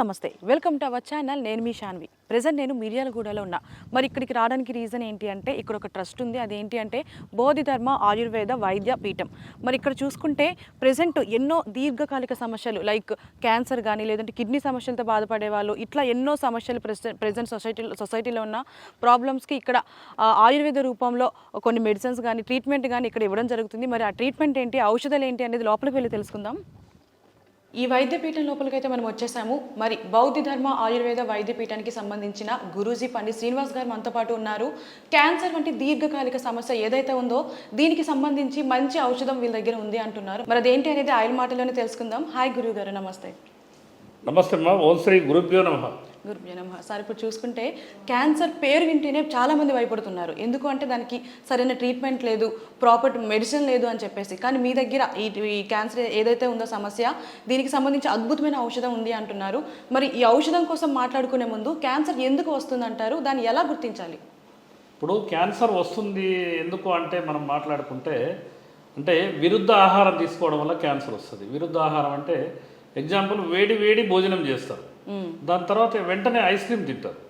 నమస్తే. Welcome to our channel నేను మీ Shanvi present నేను మిర్యాలగూడలో ఉన్నా. మరి ఇక్కడికి రావడానికి రీజన్ ఏంటి అంటే ఇక్కడ ఒక ట్రస్ట్ ఉంది. అదేంటి అంటే బోధిధర్మ ఆయుర్వేద వైద్య పీఠం. మరి ఇక్కడ చూసుకుంటే ప్రజెంట్ ఎన్నో దీర్ఘకాలిక సమస్యలు లైక్ క్యాన్సర్ కానీ లేదంటే కిడ్నీ సమస్యలతో బాధపడే వాళ్ళు ఇట్లా ఎన్నో సమస్యలు ప్రజెంట్ సొసైటీలో సొసైటీలో ఉన్న ప్రాబ్లమ్స్కి ఇక్కడ ఆయుర్వేద రూపంలో కొన్ని మెడిసిన్స్ కానీ ట్రీట్మెంట్ కానీ ఇక్కడ ఇవ్వడం జరుగుతుంది. మరి ఆ ట్రీట్మెంట్ ఏంటి ఔషధాలు ఏంటి అనేది లోపలికి వెళ్ళి తెలుసుకుందాం. ఈ వైద్యపీఠం లోపలికైతే మనం వచ్చేసాము. మరి బౌద్ధ ధర్మ ఆయుర్వేద వైద్యపీఠానికి సంబంధించిన గురూజీ పండిత్ శ్రీనివాస్ గారు మనతో పాటు ఉన్నారు. క్యాన్సర్ వంటి దీర్ఘకాలిక సమస్య ఏదైతే ఉందో దీనికి సంబంధించి మంచి ఔషధం వీళ్ళ దగ్గర ఉంది అంటున్నారు. మరి అదేంటి అనేది ఆయన మాటలోనే తెలుసుకుందాం. హాయ్ గురువు గారు నమస్తే. నమస్తే అమ్మా. ఓం శ్రీ గురుభ్యో నమ. గురుభ్యో నమ. సార్ ఇప్పుడు చూసుకుంటే క్యాన్సర్ పేరు వింటేనే చాలామంది భయపడుతున్నారు. ఎందుకు అంటే దానికి సరైన ట్రీట్మెంట్ లేదు ప్రాపర్ మెడిసిన్ లేదు అని చెప్పేసి. కానీ మీ దగ్గర ఈ ఈ క్యాన్సర్ ఏదైతే ఉందో సమస్య దీనికి సంబంధించి అద్భుతమైన ఔషధం ఉంది అంటున్నారు. మరి ఈ ఔషధం కోసం మాట్లాడుకునే ముందు క్యాన్సర్ ఎందుకు వస్తుందంటారు? దాన్ని ఎలా గుర్తించాలి? ఇప్పుడు క్యాన్సర్ వస్తుంది ఎందుకు అంటే మనం మాట్లాడుకుంటే అంటే విరుద్ధ ఆహారం తీసుకోవడం వల్ల క్యాన్సర్ వస్తుంది. విరుద్ధ ఆహారం అంటే ఎగ్జాంపుల్ వేడి వేడి భోజనం చేస్తారు. దాని తర్వాత వెంటనే ఐస్ క్రీమ్ తింటారు.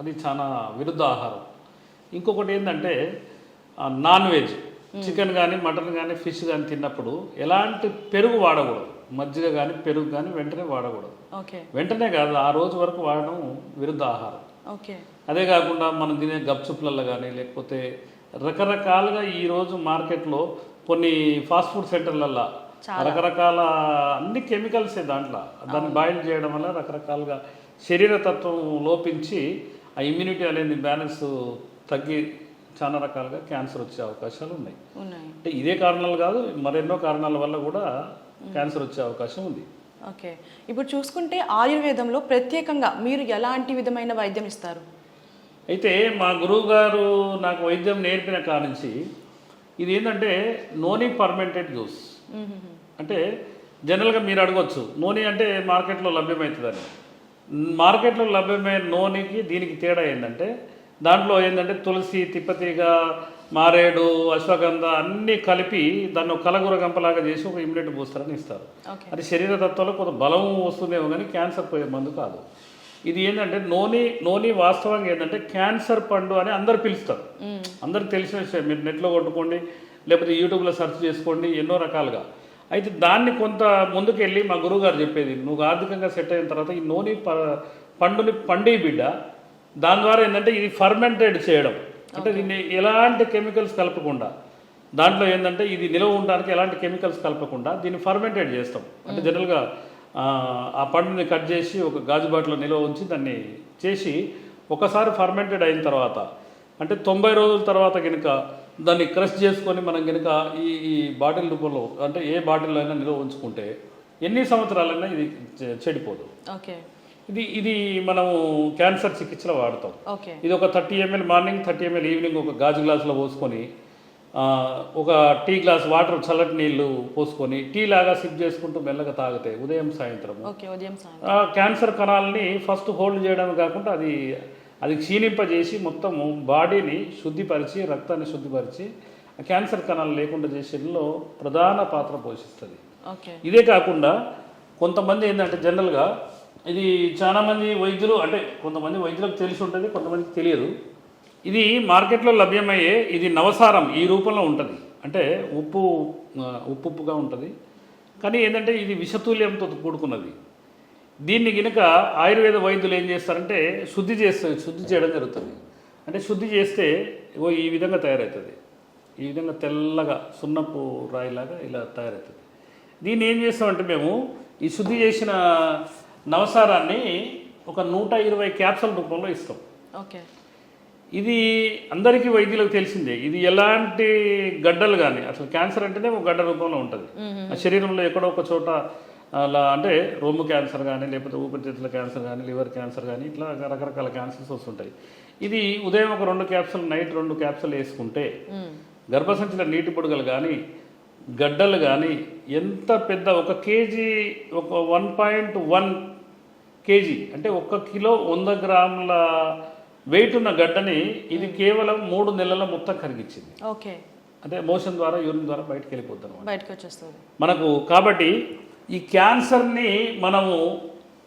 అది చాలా విరుద్ధ ఆహారం. ఇంకొకటి ఏంటంటే నాన్ వెజ్ చికెన్ కానీ మటన్ కానీ ఫిష్ కానీ తిన్నప్పుడు ఎలాంటి పెరుగు వాడకూడదు. మజ్జిగ కానీ పెరుగు కానీ వెంటనే వాడకూడదు. ఓకే. వెంటనే కాదు ఆ రోజు వరకు వాడడం విరుద్ధ ఆహారం. ఓకే. అదే కాకుండా మనం తినే గప్చుప్లలో కానీ లేకపోతే రకరకాలుగా ఈరోజు మార్కెట్లో కొన్ని ఫాస్ట్ ఫుడ్ సెంటర్లల్లో రకరకాల అన్ని కెమికల్సే దాంట్లో. దాన్ని బాయిల్ చేయడం వల్ల రకరకాలుగా శరీర తత్వం లోపించి ఆ ఇమ్యూనిటీ అనేది బ్యాలెన్స్ తగ్గి చాలా రకాలుగా క్యాన్సర్ వచ్చే అవకాశాలు ఉన్నాయి. అంటే ఇదే కారణాలు కాదు మరెన్నో కారణాల వల్ల కూడా క్యాన్సర్ వచ్చే అవకాశం ఉంది. ఓకే. ఇప్పుడు చూసుకుంటే ఆయుర్వేదంలో ప్రత్యేకంగా మీరు ఎలాంటి విధమైన వైద్యం ఇస్తారు? అయితే మా గురువు గారు నాకు వైద్యం నేర్పిన కానుంచి ఇది ఏంటంటే నోని పర్మెంటెడ్ జ్యూస్. అంటే జనరల్గా మీరు అడగొచ్చు నూనె అంటే మార్కెట్లో లభ్యమవుతుందని. మార్కెట్లో లభ్యమైన నూనెకి దీనికి తేడా ఏంటంటే దాంట్లో ఏంటంటే తులసి తిప్పతీగ మారేడు అశ్వగంధ అన్నీ కలిపి దాన్ని కలగూర గంపలాగా చేసి ఒక ఇమ్యూనిటీ బూస్టర్ని ఇస్తారు. అది శరీర తత్వంలో కొంత బలం వస్తుందేమో కానీ క్యాన్సర్ పోయే మందు కాదు. ఇది ఏంటంటే నోని నోని వాస్తవంగా ఏంటంటే క్యాన్సర్ పండు అని అందరు పిలుస్తారు. అందరికి తెలిసిన విషయం. మీరు నెట్లో కొట్టుకోండి లేకపోతే యూట్యూబ్లో సెర్చ్ చేసుకోండి ఎన్నో రకాలుగా. అయితే దాన్ని కొంత ముందుకెళ్ళి మా గురువుగారు చెప్పేది నువ్వు ఆర్థికంగా సెట్ అయిన తర్వాత ఈ నూనె ప- పండుని పండి బిడ్డ. దాని ద్వారా ఏంటంటే ఇది ఫర్మెంటెడ్ చేయడం. అంటే దీన్ని ఎలాంటి కెమికల్స్ కలపకుండా దాంట్లో ఏంటంటే ఇది నిల్వ ఉండడానికి ఎలాంటి కెమికల్స్ కలపకుండా దీన్ని ఫర్మెంటెడ్ చేస్తాం. అంటే జనరల్గా ఆ, ఆ పండుని కట్ చేసి ఒక గాజు బాటిలో నిల్వ ఉంచి దాన్ని చేసి ఒకసారి ఫర్మెంటెడ్ అయిన తర్వాత అంటే తొంభై రోజుల తర్వాత కనుక దాన్ని క్రష్ చేసుకొని మనం కనుక ఈ ఈ బాటిల్ రూపంలో అంటే ఏ బాటిల్లో అయినా నిల్వ ఉంచుకుంటే ఎన్ని సంవత్సరాలైనా ఇది చెడిపోదు. ఓకే. ఇది ఇది మనము క్యాన్సర్ చికిత్సలో వాడతాం. ఇది ఒక thirty ML morning thirty ML evening ఒక గాజు గ్లాసులో పోసుకొని ఒక టీ గ్లాస్ వాటర్ చల్లటి నీళ్ళు పోసుకొని టీ లాగా సిప్ చేసుకుంటూ మెల్లగా తాగితే ఉదయం సాయంత్రం. క్యాన్సర్ కణాలని ఫస్ట్ హోల్డ్ చేయడమే కాకుండా అది అది క్షీణింపజేసి మొత్తము బాడీని శుద్ధిపరిచి రక్తాన్ని శుద్ధిపరిచి ఆ క్యాన్సర్ కణాలు లేకుండా చేసేలో ప్రధాన పాత్ర పోషిస్తుంది. ఇదే కాకుండా కొంతమంది ఏంటంటే జనరల్గా ఇది చాలామంది వైద్యులు అంటే కొంతమంది వైద్యులకు తెలిసి ఉంటుంది కొంతమందికి తెలియదు. ఇది మార్కెట్లో లభ్యమయ్యే ఇది నవసారం ఈ రూపంలో ఉంటుంది. అంటే ఉప్పు ఉప్పు ఉప్పుగా ఉంటుంది. కానీ ఏంటంటే ఇది విషతుల్యంతో కూడుకున్నది. దీన్ని గినక ఆయుర్వేద వైద్యులు ఏం చేస్తారంటే శుద్ధి చేస్తారు శుద్ధి చేయడం జరుగుతుంది. అంటే శుద్ధి చేస్తే ఇగో ఈ విధంగా తయారవుతుంది. ఈ విధంగా తెల్లగా సున్నపు రాయిలాగా ఇలా తయారవుతుంది. దీన్ని ఏం చేస్తామంటే మేము ఈ శుద్ధి చేసిన నవసారాన్ని ఒక నూట ఇరవై క్యాప్సూల్ రూపంలో ఇస్తాం. ఓకే. ఇది అందరికీ వైద్యులకు తెలిసిందే. ఇది ఎలాంటి గడ్డలు కానీ అసలు క్యాన్సర్ అంటేనే ఒక గడ్డ రూపంలో ఉంటుంది. శరీరంలో ఎక్కడో ఒక చోట అలా అంటే రొమ్ము క్యాన్సర్ కానీ లేకపోతే ఊపిరితిత్తుల క్యాన్సర్ కానీ లివర్ క్యాన్సర్ కానీ ఇట్లా రకరకాల క్యాన్సర్స్ వస్తుంటాయి. ఇది ఉదయం ఒక రెండు క్యాప్సూల్ నైట్ రెండు క్యాప్సూల్ వేసుకుంటే మ్మ్. గర్భసంచిలో నీటి బుడగలు కానీ గడ్డలు కానీ ఎంత పెద్ద ఒక కేజీ ఒక వన్ పాయింట్ వన్ కేజీ అంటే ఒక కిలో వంద గ్రాముల వెయిట్ ఉన్న గడ్డని ఇది కేవలం మూడు నెలల మొత్తం కరిగించింది. ఓకే. అంటే మోషన్ ద్వారా యూరిన్ ద్వారా బయటకు వెళ్ళిపోతాం బయటకు వచ్చేస్తుంది. మనకు కాబట్టి ఈ క్యాన్సర్ని మనము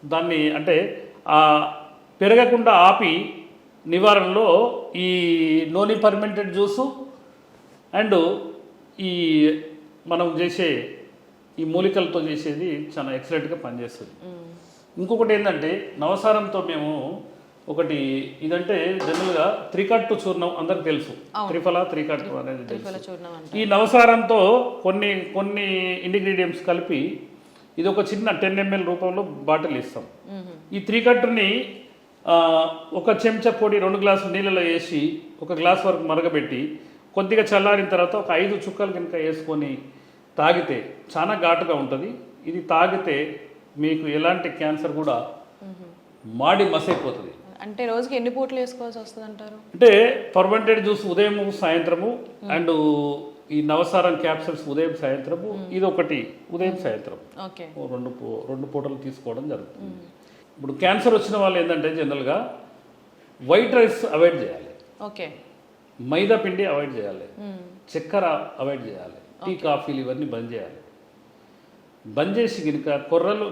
దాన్ని అంటే ఆ పెరగకుండా ఆపి నివారణలో ఈ నోని పర్మెంటెడ్ జ్యూసు అండ్ ఈ మనం చేసే ఈ మూలికలతో చేసేది చాలా ఎక్సలెంట్గా పనిచేస్తుంది. ఇంకొకటి ఏంటంటే నవసారంతో మేము ఒకటి ఇదంటే జనరల్గా త్రికట్టు చూర్ణం అందరికి తెలుసు. త్రిఫల త్రికట్టు అనేది తెలుసు. ఈ నవసారంతో కొన్ని కొన్ని ఇంగ్రీడియంట్స్ కలిపి ఇది ఒక చిన్న టెన్ ఎంఎల్ రూపంలో బాటిల్ ఇస్తాం. ఈ త్రికట్టుని ఆ, ఒక చెంచా పొడి రెండు గ్లాసులు నీళ్ళలో వేసి ఒక గ్లాస్ వరకు మరగబెట్టి కొద్దిగా చల్లారిన తర్వాత ఒక ఐదు చుక్కలు కనుక వేసుకొని తాగితే చాలా ఘాటుగా ఉంటుంది. ఇది తాగితే మీకు ఎలాంటి క్యాన్సర్ కూడా మాడి మసైపోతుంది. అంటే రోజుకి ఎన్ని పూటలు వేసుకోవాల్సి వస్తుంది అంటారు అంటే ఫర్మెంటెడ్ జ్యూస్ ఉదయం సాయంత్రము అండ్ ఈ నవసారం క్యాప్సూల్స్ ఉదయం సాయంత్రము ఇది ఒకటి ఉదయం సాయంత్రం. రెండు రెండు పూటలు తీసుకోవడం జరుగుతుంది. ఇప్పుడు క్యాన్సర్ వచ్చిన వాళ్ళు ఏంటంటే జనరల్గా వైట్ రైస్ అవాయిడ్ చేయాలి. ఓకే. మైదా పిండి అవాయిడ్ చేయాలి. చక్కెర అవాయిడ్ చేయాలి. టీ కాఫీలు ఇవన్నీ బంద్ చేయాలి. బంద్ చేసి గినుక కొర్రలు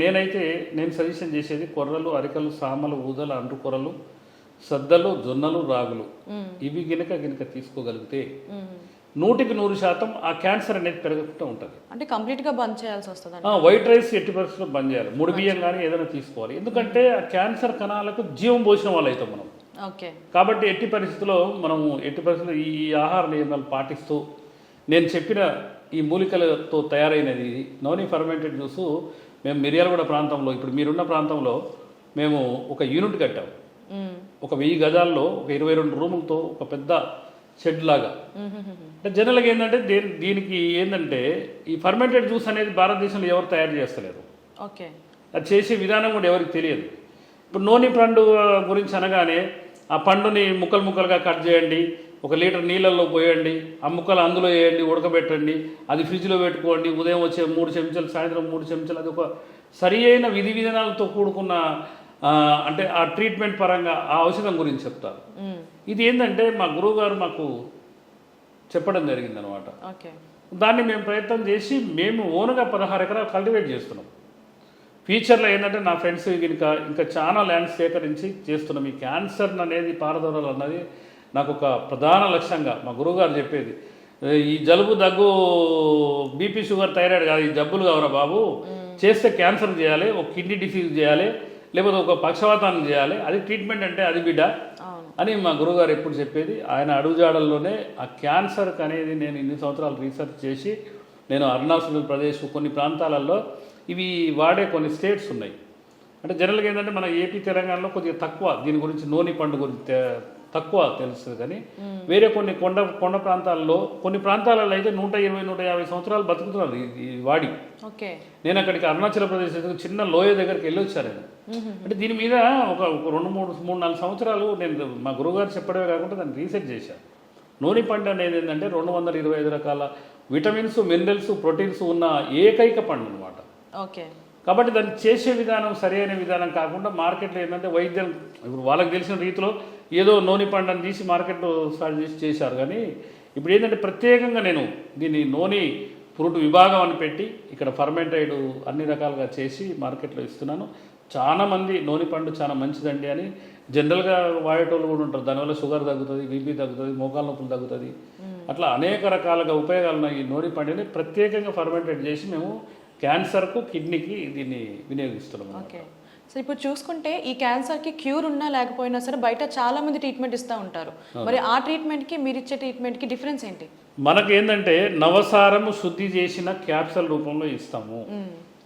నేనైతే నేను సజెషన్ చేసేది కొర్రలు అరికలు సామలు ఊదలు అంటు కొర్రలు సద్దలు జొన్నలు రాగులు ఇవి గినక గినక తీసుకోగలిగితే నూటికి నూరు శాతం ఆ క్యాన్సర్ అనేది పెరగకుండా ఉంటుంది. అంటే కంప్లీట్గా బంద్ చేయాల్సి వస్తుంది వైట్ రైస్ ఎట్టి పరిస్థితుల్లో బంద్ చేయాలి. ముడి బియ్యం కానీ ఏదైనా తీసుకోవాలి. ఎందుకంటే ఆ క్యాన్సర్ కణాలకు జీవం పోసిన వాళ్ళు అవుతాం మనం. ఓకే. కాబట్టి ఎట్టి పరిస్థితుల్లో మనం ఎట్టి పరిస్థితుల్లో ఈ ఆహార నియమాలు పాటిస్తూ నేను చెప్పిన ఈ మూలికలతో తయారైనది నోని ఫర్మెంటెడ్ జ్యూస్ మేము మిర్యాలగూడ ప్రాంతంలో ఇప్పుడు మీరున్న ప్రాంతంలో మేము ఒక యూనిట్ కట్టాము ఒక వెయ్యి గజాల్లో ఒక ఇరవై రెండు రూములతో ఒక పెద్ద షెడ్ లాగా. అంటే జనరల్గా ఏంటంటే దీని దీనికి ఏంటంటే ఈ ఫర్మెంటెడ్ జ్యూస్ అనేది భారతదేశంలో ఎవరు తయారు చేస్తలేరు. ఓకే. అది చేసే విధానం కూడా ఎవరికి తెలియదు. ఇప్పుడు నూనె పండు గురించి అనగానే ఆ పండుని ముక్కలు ముక్కలుగా కట్ చేయండి ఒక లీటర్ నీళ్ళల్లో పోయండి ఆ ముక్కలు అందులో వేయండి ఉడకబెట్టండి అది ఫ్రిడ్జ్లో పెట్టుకోండి ఉదయం వచ్చే మూడు చెంచాలు సాయంత్రం మూడు చెంచాలు అది ఒక సరి అయిన విధి విధానాలతో కూడుకున్న అంటే ఆ ట్రీట్మెంట్ పరంగా ఆ ఔషధం గురించి చెప్తారు. ఇది ఏంటంటే మా గురువుగారు మాకు చెప్పడం జరిగింది అనమాట దాన్ని మేము ప్రయత్నం చేసి మేము ఓన్గా పదహారు ఎకరాలు కల్టివేట్ చేస్తున్నాం. ఫ్యూచర్లో ఏంటంటే నా ఫ్రెండ్స్ ఇంకా ఇంకా చాలా ల్యాండ్ సేకరించి చేస్తున్నాం. ఈ క్యాన్సర్ అనేది పారదోరాలు అన్నది నాకు ఒక ప్రధాన లక్ష్యంగా మా గురువుగారు చెప్పేది. ఈ జలుబు దగ్గు బీపీ షుగర్ థైరాయిడ్ కాదు ఈ జబ్బులు కావరా బాబు. చేస్తే క్యాన్సర్ చేయాలి ఒక కిడ్నీ డిసీజ్ చేయాలి లేకపోతే ఒక పక్షవాతాన్ని చేయాలి. అది ట్రీట్మెంట్ అంటే అది బిడ్డ అని మా గురువుగారు ఎప్పుడు చెప్పేది. ఆయన అడుగుజాడల్లోనే ఆ క్యాన్సర్కి అనేది నేను ఇన్ని సంవత్సరాలు రీసెర్చ్ చేసి నేను అరుణాచల్ ప్రదేశ్ కొన్ని ప్రాంతాలలో ఇవి వాడే కొన్ని స్టేట్స్ ఉన్నాయి. అంటే జనరల్గా ఏంటంటే మన ఏపీ తెలంగాణలో కొద్దిగా తక్కువ. దీని గురించి నూనె పండు గురించి తక్కువ తెలుస్తుంది కానీ వేరే కొన్ని కొండ కొండ ప్రాంతాల్లో కొన్ని ప్రాంతాలలో అయితే నూట ఇరవై నూట యాభై సంవత్సరాలు బతుకుతున్నారు ఇది వాడి. ఓకే. నేను అక్కడికి అరుణాచల్ ప్రదేశ్ చిన్న లోయ దగ్గరికి వెళ్ళి వచ్చాను అంటే దీని మీద ఒక ఒక రెండు మూడు మూడు నాలుగు సంవత్సరాలు నేను మా గురువుగారు చెప్పడమే కాకుండా దాన్ని రీసెర్చ్ చేశాను నూనె పండు అనేది ఏంటంటే రెండు వందల ఇరవై ఐదు రకాల విటమిన్స్ మినరల్స్ ప్రోటీన్స్ ఉన్న ఏకైక పండు అనమాట ఓకే. కాబట్టి దాన్ని చేసే విధానం సరైన విధానం కాకుండా మార్కెట్లో ఏంటంటే వైద్యం ఇప్పుడు వాళ్ళకి తెలిసిన రీతిలో ఏదో నోని పండుని తీసి మార్కెట్లో స్టార్ట్ చేసి చేశారు. కానీ ఇప్పుడు ఏంటంటే ప్రత్యేకంగా నేను దీన్ని నోని ఫ్రూట్ విభాగం అని పెట్టి ఇక్కడ ఫర్మెంటైడ్ అన్ని రకాలుగా చేసి మార్కెట్లో ఇస్తున్నాను. చాలామంది నోని పండు చాలా మంచిదండి అని జనరల్గా వాడేటోళ్ళు కూడా ఉంటారు. దానివల్ల షుగర్ తగ్గుతుంది బీపీ తగ్గుతుంది మోకాల నొప్పులు తగ్గుతుంది. అట్లా అనేక రకాలుగా ఉపయోగాలు ఉన్నాయి ఈ నోని పండుని ప్రత్యేకంగా ఫర్మెంటెడ్ చేసి మేము క్యాన్సర్కు కిడ్నీకి దీన్ని వినియోగిస్తున్నాం ఓకే. సో ఇప్పుడు చూసుకుంటే ఈ క్యాన్సర్కి క్యూర్ ఉన్నా లేకపోయినా సరే బయట చాలా మంది ట్రీట్మెంట్ ఇస్తూ ఉంటారు. మరి ఆ ట్రీట్మెంట్కి మీరు ఇచ్చే ట్రీట్మెంట్కి డిఫరెన్స్ ఏంటి? మనకి ఏంటంటే నవసారము శుద్ధి చేసిన క్యాప్సల్ రూపంలో ఇస్తాము.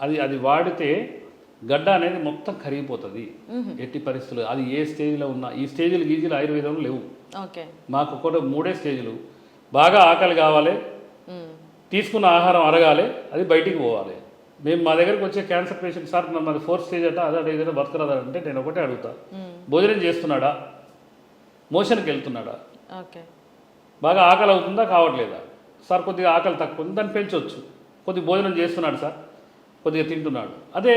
అది అది వాడితే గడ్డ అనేది మొత్తం కరిగిపోతుంది. ఎట్టి పరిస్థితులు అది ఏ స్టేజ్లో ఉన్నా ఈ స్టేజ్లు గీజీలు ఆయుర్వేదంలో లేవు. ఓకే. మాకు ఒకటి మూడే స్టేజ్లు. బాగా ఆకలి కావాలి. తీసుకున్న ఆహారం అరగాలి. అది బయటికి పోవాలి. మేము మా దగ్గరికి వచ్చే క్యాన్సర్ పేషెంట్ సార్ మరి ఫోర్త్ స్టేజ్ అట అదే ఏదైనా బతకరాదా అంటే నేను ఒకటే అడుగుతా. భోజనం చేస్తున్నాడా? మోషన్కి వెళ్తున్నాడా? బాగా ఆకలి అవుతుందా కావట్లేదా? సార్ కొద్దిగా ఆకలి తక్కువ ఉంది దాన్ని పెంచవచ్చు కొద్దిగా భోజనం చేస్తున్నాడు సార్ కొద్దిగా తింటున్నాడు. అదే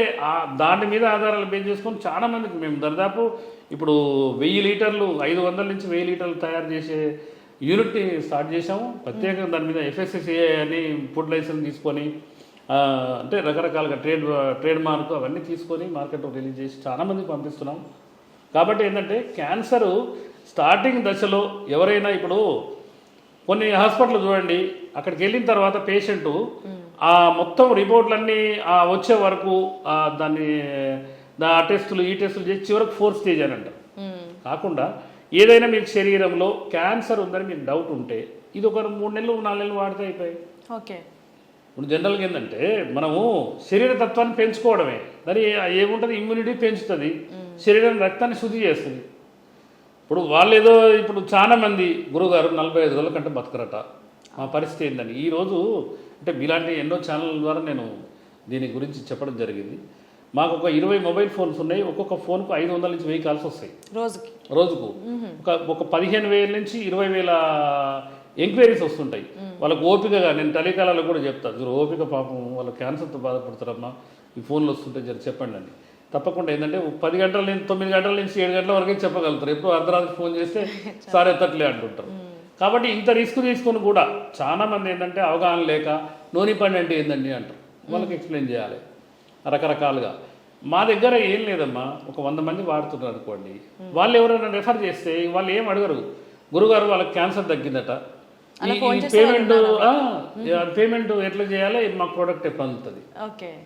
దాని మీద ఆధారాలు బేస్ చేసుకొని చాలా మందికి మేము దాదాపు ఇప్పుడు వెయ్యి లీటర్లు ఐదు వందల నుంచి వెయ్యి లీటర్లు తయారు చేసే యూనిట్ని స్టార్ట్ చేసాము ప్రత్యేకంగా దాని మీద ఎఫ్ఎస్ఎస్ఏ అని ఫుడ్ లైసెన్స్ తీసుకొని అంటే రకరకాలుగా ట్రేడ్ ట్రేడ్ మార్క్ అవన్నీ తీసుకొని మార్కెట్లో రిలీజ్ చేసి చాలా మందికి పంపిస్తున్నాం. కాబట్టి ఏంటంటే క్యాన్సరు స్టార్టింగ్ దశలో ఎవరైనా ఇప్పుడు కొన్ని హాస్పిటల్ చూడండి అక్కడికి వెళ్ళిన తర్వాత పేషెంట్ ఆ మొత్తం రిపోర్ట్లన్నీ ఆ వచ్చే వరకు దాన్ని ఆ టెస్టులు ఈ టెస్టులు చేసి చివరికి ఫోర్త్ స్టేజ్ అని అంటారు కాకుండా ఏదైనా మీకు శరీరంలో క్యాన్సర్ ఉందని మీకు డౌట్ ఉంటే ఇది ఒక మూడు నెలలు నాలుగు నెలలు వాడితే అయిపోయాయి. ఓకే. ఇప్పుడు జనరల్గా ఏంటంటే మనము శరీర తత్వాన్ని పెంచుకోవడమే. దాని ఏముంటుంది? ఇమ్యూనిటీ పెంచుతుంది. శరీరం రక్తాన్ని శుద్ధి చేస్తుంది. ఇప్పుడు వాళ్ళు ఏదో ఇప్పుడు చాలా మంది గురుగారు నలభై ఐదు రోజుల కంటే బతకరట. మా పరిస్థితి ఏందని. ఈరోజు అంటే మీలాంటి ఎన్నో ఛానల్ ద్వారా నేను దీని గురించి చెప్పడం జరిగింది. మాకు ఒక ఇరవై మొబైల్ ఫోన్స్ ఉన్నాయి. ఒక్కొక్క ఫోన్కు ఐదు వందల నుంచి వెయ్యి కాల్స్ వస్తాయి. రోజుకి. రోజుకు. ఒక ఒక పదిహేను వేల నుంచి ఇరవై వేల ఎంక్వైరీస్ వస్తుంటాయి. వాళ్ళకి ఓపికగా నేను టెలికాలలో కూడా చెప్తాను జర ఓపిక పాపం వాళ్ళ క్యాన్సర్తో బాధపడతారమ్మా ఈ ఫోన్లు వస్తుంటే జర చెప్పండి అండి తప్పకుండా ఏంటంటే పది గంటల నుంచి తొమ్మిది గంటల నుంచి ఏడు గంటల వరకే చెప్పగలుగుతారు. ఎప్పుడు అర్ధరాత్రి ఫోన్ చేస్తే సార్ ఎత్తట్లే అంటుంటారు. కాబట్టి ఇంత రిస్క్ తీసుకొని కూడా చాలా మంది ఏంటంటే అవగాహన లేక నూనె పండు అంటే ఏందండి? అంటారు. వాళ్ళకి ఎక్స్ప్లెయిన్ చేయాలి. రకరకాలుగా. మా దగ్గర ఏం లేదమ్మా ఒక వంద మంది వాడుతున్నారు అనుకోండి. వాళ్ళు ఎవరైనా రెఫర్ చేస్తే వాళ్ళు ఏం అడగరు. గురుగారు వాళ్ళకి క్యాన్సర్ తగ్గిందట. ఈ- పేమెంట్ పేమెంట్ ఎట్లా చేయాలి మా ప్రోడక్ట్ ఎప్పుడు అందుతుంది. ఓకే.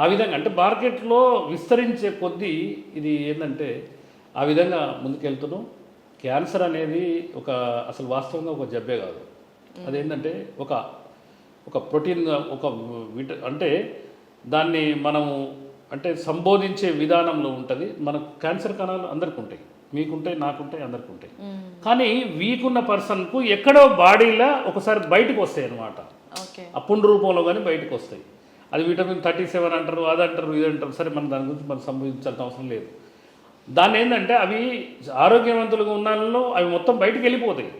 ఆ విధంగా అంటే మార్కెట్లో విస్తరించే కొద్దీ ఇది ఏంటంటే ఆ విధంగా ముందుకెళ్తున్నాం. క్యాన్సర్ అనేది ఒక అసలు వాస్తవంగా ఒక జబ్బే కాదు. అదేంటంటే ఒక ఒక ప్రోటీన్గా ఒక విట అంటే దాన్ని మనము అంటే సంబోధించే విధానంలో ఉంటుంది. మన క్యాన్సర్ కణాలు అందరికి ఉంటాయి మీకుంటాయి నాకుంటాయి అందరికి ఉంటాయి కానీ వీక్ ఉన్న పర్సన్కు ఎక్కడో బాడీలో ఒకసారి బయటకు వస్తాయి అన్నమాట ఓకే. ఆ పుండు రూపంలో కానీ బయటకు వస్తాయి అది విటమిన్ థర్టీ సెవెన్ అంటారు అది అంటారు ఇది అంటారు సరే మనం దాని గురించి మనం సంబంధించాల్సిన అవసరం లేదు. దాన్ని ఏంటంటే అవి ఆరోగ్యవంతులుగా ఉన్నాళ్ళలో అవి మొత్తం బయటకు వెళ్ళిపోతాయి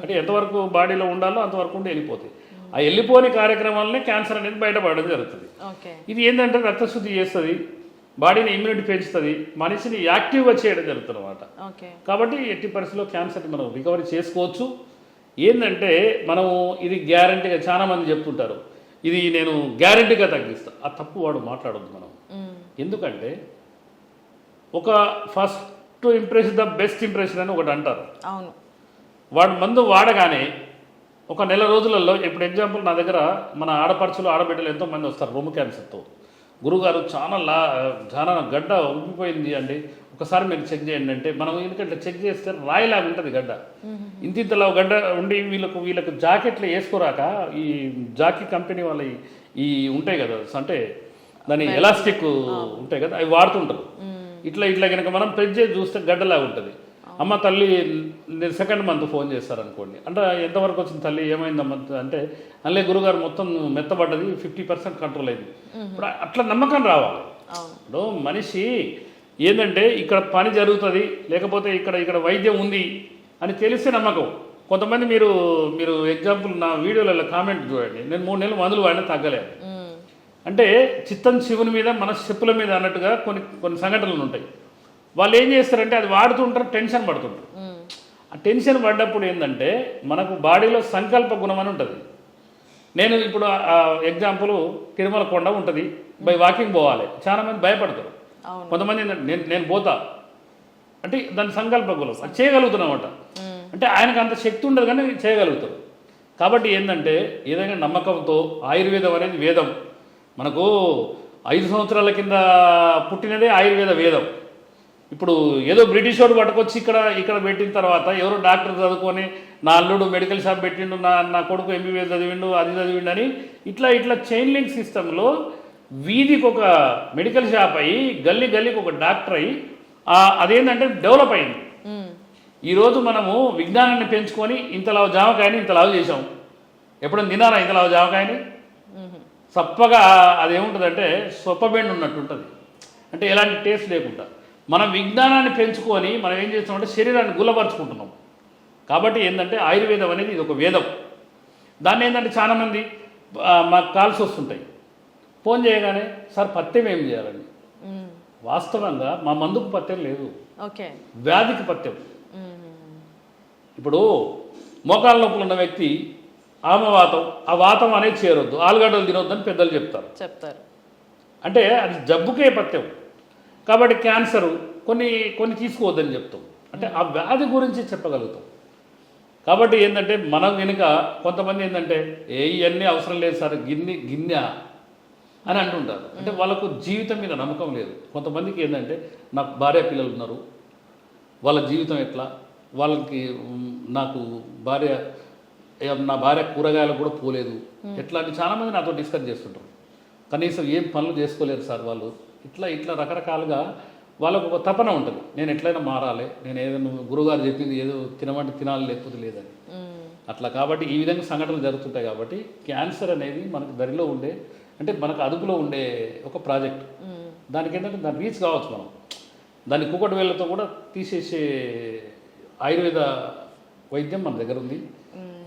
అంటే ఎంతవరకు బాడీలో ఉండాలో అంతవరకు ఉండి వెళ్ళిపోతాయి. ఆ వెళ్ళిపోని కార్యక్రమాలనే క్యాన్సర్ అనేది బయటపడడం జరుగుతుంది. ఇది ఏంటంటే రక్తశుద్ధి చేస్తుంది. బాడీని ఇమ్యూనిటీ పెంచుతుంది మనిషిని యాక్టివ్గా చేయడం జరుగుతుంది అనమాట కాబట్టి ఎట్టి పరిస్థితుల్లో క్యాన్సర్ని మనం రికవరీ చేసుకోవచ్చు. ఏంటంటే మనము ఇది గ్యారంటీగా చాలా మంది చెప్తుంటారు ఇది నేను గ్యారంటీగా తగ్గిస్తా. ఆ తప్పు వాడు మాట్లాడొద్దు మనం. ఎందుకంటే ఒక first impression the best impression అని ఒకటి అంటారు. అవును. వాడు మందు వాడగానే ఒక నెల రోజులలో ఇప్పుడు ఎగ్జాంపుల్ నా దగ్గర మన ఆడపడుచులు ఆడబిడ్డలు ఎంతో మంది వస్తారు రొమ్ము క్యాన్సర్తో. గురుగారు చాలా లా చాలా గడ్డ ఉబ్బిపోయింది అండి. ఒకసారి మీరు చెక్ చేయండి అంటే మనం ఎందుకంటే చెక్ చేస్తే రాయిలాగా ఉంటుంది గడ్డ. ఇంత ఇంతలో గడ్డ ఉండి వీళ్ళకు వీళ్ళకు జాకెట్లు వేసుకోరాక ఈ జాకీ కంపెనీ వాళ్ళ ఈ- ఉంటాయి కదా అంటే దాని ఎలాస్టిక్ ఉంటాయి కదా అవి వాడుతుంటారు. ఇట్లా ఇట్లా కనుక మనం చేసి చూస్తే గడ్డలాగా ఉంటుంది. అమ్మ తల్లి నేను సెకండ్ మంత్ ఫోన్ చేస్తారనుకోండి. అంటే ఎంతవరకు వచ్చింది తల్లి? ఏమైందమ్మ? అంటే అల్లే గురుగారు మొత్తం మెత్తబడ్డది ఫిఫ్టీ పర్సెంట్ కంట్రోల్ అయింది. ఇప్పుడు అట్లా నమ్మకం రావాలి. ఇప్పుడు మనిషి ఏంటంటే ఇక్కడ పని జరుగుతుంది లేకపోతే ఇక్కడ ఇక్కడ వైద్యం ఉంది అని తెలిసే నమ్మకం. కొంతమంది మీరు మీరు ఎగ్జాంపుల్ నా వీడియోలలో కామెంట్ చూడండి. నేను మూడు నెలలు మందులు వాడినా తగ్గలేదు. అంటే చిత్తం శివుని మీద మన చెప్పుల మీద అన్నట్టుగా కొన్ని కొన్ని సంఘటనలు ఉంటాయి. వాళ్ళు ఏం చేస్తారంటే అది వాడుతుంటారు టెన్షన్ పడుతుంటారు. ఆ టెన్షన్ పడ్డప్పుడు ఏంటంటే మనకు బాడీలో సంకల్ప గుణం అని ఉంటుంది. నేను ఇప్పుడు ఎగ్జాంపుల్ తిరుమల కొండ ఉంటుంది బై వాకింగ్ పోవాలి. చాలా మంది భయపడతారు. కొంతమంది ఏంటంటే నేను నేను పోతా. అంటే దాని సంకల్ప గుణం అది చేయగలుగుతున్నామట. అంటే ఆయనకు అంత శక్తి ఉండదు కానీ చేయగలుగుతారు. కాబట్టి ఏంటంటే ఏదైనా నమ్మకంతో ఆయుర్వేదం అనేది వేదం. మనకు ఐదు సంవత్సరాల కింద పుట్టినదే ఆయుర్వేద వేదం. ఇప్పుడు ఏదో బ్రిటిష్ వాడు పట్టుకొచ్చి ఇక్కడ ఇక్కడ పెట్టిన తర్వాత ఎవరో డాక్టర్ చదువుకొని నా అల్లుడు మెడికల్ షాప్ పెట్టిండు నా నా కొడుకు ఎంబీబీఎస్ చదివిండు అది చదివిండు అని ఇట్లా ఇట్లా చైన్ లింక్ సిస్టంలో వీధికి ఒక మెడికల్ షాప్ అయ్యి గల్లీ గల్లీకి ఒక డాక్టర్ అయ్యి అదేంటంటే డెవలప్ అయింది. ఈరోజు మనము విజ్ఞానాన్ని పెంచుకొని ఇంతలావు జామకాయని ఇంతలావు చేసాం ఎప్పుడైనా తినారా ఇంతలావు జామకాయని? మ్మ్. చప్పగా అదేముంటుందంటే సొప్పబెండ్ ఉన్నట్టు ఉంటుంది అంటే ఎలాంటి టేస్ట్ లేకుండా. మనం విజ్ఞానాన్ని పెంచుకొని మనం ఏం చేస్తామంటే శరీరాన్ని గుల్లపరుచుకుంటున్నాం. కాబట్టి ఏంటంటే ఆయుర్వేదం అనేది ఇది ఒక వేదం. దాన్ని ఏంటంటే చాలామంది మాకు కాల్స్ వస్తుంటాయి. ఫోన్ చేయగానే సార్ పత్యం ఏం చేయాలండి? మ్మ్. వాస్తవంగా మా మందుకు పత్యం లేదు. వ్యాధికి పత్యం. ఇప్పుడు మోకాళ్ళ నొప్పులు ఉన్న వ్యక్తి ఆమవాతం ఆ వాతం అనేది చేరొద్దు. ఆలుగడ్డలు తినొద్దని పెద్దలు చెప్తారు. చెప్తారు. అంటే అది జబ్బుకే పత్యం. కాబట్టి క్యాన్సరు కొన్ని కొన్ని తీసుకోవద్దని చెప్తాం. అంటే ఆ వ్యాధి గురించి చెప్పగలుగుతాం. కాబట్టి ఏంటంటే మనం వెనుక కొంతమంది ఏంటంటే ఏ ఇవన్నీ అవసరం లేదు సార్ గిన్నె గిన్నె అని అంటుంటారు. అంటే వాళ్ళకు జీవితం మీద నమ్మకం లేదు. కొంతమందికి ఏంటంటే నాకు భార్య పిల్లలు ఉన్నారు. వాళ్ళ జీవితం ఎట్లా? వాళ్ళకి నాకు భార్య నా భార్య కూరగాయలు కూడా పోలేదు. ఎట్లా? అని చాలామంది నాతో డిస్కస్ చేస్తుంటారు. కనీసం ఏం పనులు చేసుకోలేరు సార్ వాళ్ళు. ఇట్లా ఇట్లా రకరకాలుగా వాళ్ళకు ఒక తపన ఉంటుంది. నేను ఎట్లయినా మారాలి నేను ఏదైనా గురుగారు చెప్పింది ఏదో తినమంటే తినాలి లేకపోతే లేదని. అట్లా కాబట్టి ఈ విధంగా సంఘటనలు జరుగుతుంటాయి కాబట్టి క్యాన్సర్ అనేది మనకు దరిలో ఉండే అంటే మనకు అదుపులో ఉండే ఒక ప్రాజెక్ట్. దానికి ఏంటంటే దాన్ని రీచ్ కావచ్చు మనం. దాన్ని కూకటి వేళ్ళతో కూడా తీసేసే ఆయుర్వేద వైద్యం మన దగ్గర ఉంది.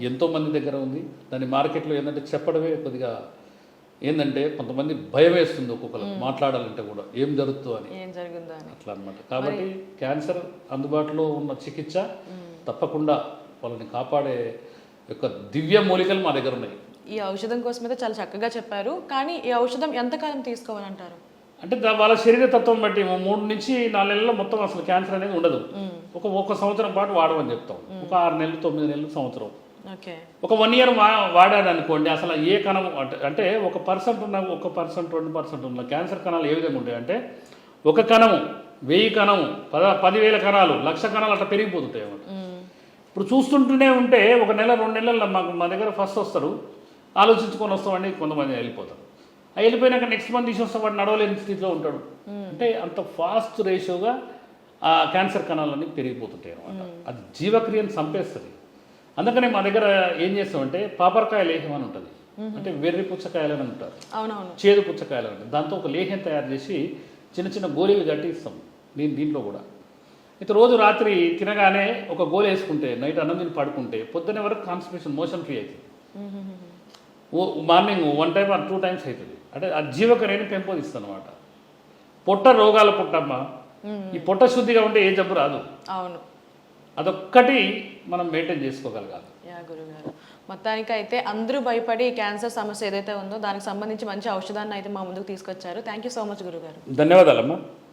ఎంతో మంది దగ్గర ఉంది. దాని మార్కెట్లో ఏంటంటే చెప్పడమే కొద్దిగా ఏంటంటే కొంతమంది భయం వేస్తుంది ఒక్కొక్కరు మాట్లాడాలంటే కూడా. ఏం జరుగుతుందో అని. అట్లా అన్నమాట. కాబట్టి క్యాన్సర్ అందుబాటులో ఉన్న చికిత్స తప్పకుండా వాళ్ళని కాపాడే యొక్క దివ్య మూలికలు మా దగ్గర ఉన్నాయి. ఈ ఔషధం కోసం అయితే చాలా చక్కగా చెప్పారు. కానీ ఈ ఔషధం ఎంతకాలం తీసుకోవాలంటారు? అంటే దా- వాళ్ళ శరీర తత్వం బట్టి మూడు నుంచి నాలుగు నెలల్లో మొత్తం అసలు క్యాన్సర్ అనేది ఉండదు. ఒక ఒక సంవత్సరం పాటు వాడమని చెప్తాం. ఒక ఆరు నెలలు తొమ్మిది నెలలు సంవత్సరం. ఒక వన్ ఇయర్ వా వాడాడు అనుకోండి అసలు ఏ కణం అంటే- అంటే ఒక పర్సెంట్ ఉన్న ఒక పర్సెంట్ రెండు పర్సెంట్ ఉన్న క్యాన్సర్ కణాలు ఏ విధంగా ఉంటాయి అంటే ఒక కణము వెయ్యి కణము పద పదివేల కణాలు లక్ష కణాలు అట్లా పెరిగిపోతుంటాయి అన్నమాట. ఇప్పుడు చూస్తుంటూనే ఉంటే ఒక నెల రెండు నెలల్లో మాకు మా దగ్గర ఫస్ట్ వస్తారు ఆలోచించుకొని వస్తామండి కొంతమంది వెళ్ళిపోతారు. ఆ వెళ్ళిపోయినాక నెక్స్ట్ మంత్ తీసి వస్తే వాడు నడవలేని స్థితిలో ఉంటాడు. అంటే అంత ఫాస్ట్ రేషియోగా ఆ క్యాన్సర్ కణాలన్నీ పెరిగిపోతుంటాయి అనమాట అది జీవక్రియను చంపేస్తుంది. అందుకనే మా దగ్గర ఏం చేస్తామంటే పాపరకాయ లేహం అని ఉంటుంది. అంటే వెర్రి పుచ్చకాయలు అని అంటారు చేదు పుచ్చకాయలు అంటే దాంతో ఒక లేహ్యం తయారు చేసి చిన్న చిన్న గోళీలు కట్టి ఇస్తాం. దీని దీంట్లో కూడా. అయితే రోజు రాత్రి తినగానే ఒక గోలు వేసుకుంటే నైట్ అన్నం తిని పడుకుంటే పొద్దున్న వరకు కాన్స్టిపేషన్ మోషన్ ఫ్రీ అవుతుంది. ఓ morning one time or two times అవుతుంది. అంటే ఆ జీవకరేణి పెంపొందిస్తుంది అనమాట పొట్ట రోగాల పుట్టమ్మ. ఈ పొట్ట శుద్ధిగా ఉంటే ఏ జబ్బు రాదు. అవును. అదొక్కటి మనం మెయింటైన్ చేసుకోగలగాలి. యా గురుగారు. మొత్తానికి అయితే అందరూ భయపడి క్యాన్సర్ సమస్య ఏదైతే ఉందో దానికి సంబంధించి మంచి ఔషధాన్ని అయితే మా ముందుకు తీసుకొచ్చారు. థ్యాంక్ యూ సో మచ్ గురుగారు. ధన్యవాదాలమ్మా.